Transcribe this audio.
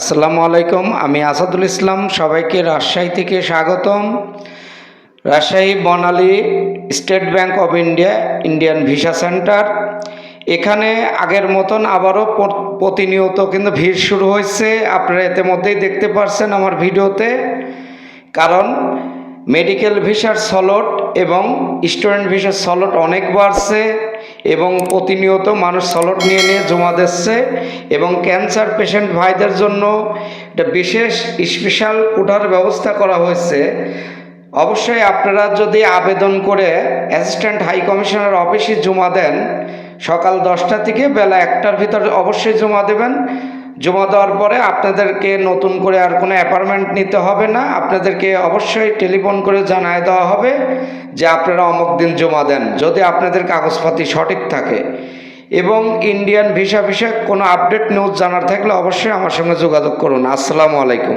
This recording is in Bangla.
আসসালামু আলাইকুম, আমি আসাদুল ইসলাম, সবাইকে রাজশাহী থেকে স্বাগতম। Rajshahi Banali State Bank of India, Indian visa centre. এখানে আগের মতন আবারও প্রতিনিয়ত কিন্তু ভিড় শুরু হয়েছে। আপনারা এতে মধ্যেই দেখতে পারছেন আমার ভিডিওতে। কারণ মেডিকেল ভিসার সলট এবং স্টুডেন্ট ভিসার সলট অনেক বাড়ছে। এবং প্রতিনিয়ত মানুষ সলট নিয়ে নিয়ে জমা দিচ্ছে এবং ক্যান্সার পেশেন্ট ভাইদের জন্য একটা বিশেষ স্পেশাল কোটার ব্যবস্থা করা হয়েছে। অবশ্যই আপনারা যদি আবেদন করে অ্যাসিস্ট্যান্ট হাই কমিশনার অফিসে জমা দেন, সকাল দশটা থেকে বেলা একটার ভিতর অবশ্যই জমা দেবেন। জমা দেওয়ার পরে আপনাদেরকে নতুন করে আর কোনো অ্যাপার্টমেন্ট নিতে হবে না। আপনাদেরকে অবশ্যই টেলিফোন করে জানায় দেওয়া হবে যে আপনারা অমুক দিন জমা দেন, যদি আপনাদের কাগজপাতি সঠিক থাকে। এবং ইন্ডিয়ান ভিসা বিষয়ে কোনো আপডেট নিউজ জানার থাকলে অবশ্যই আমার সঙ্গে যোগাযোগ করুন। আসসালামু আলাইকুম।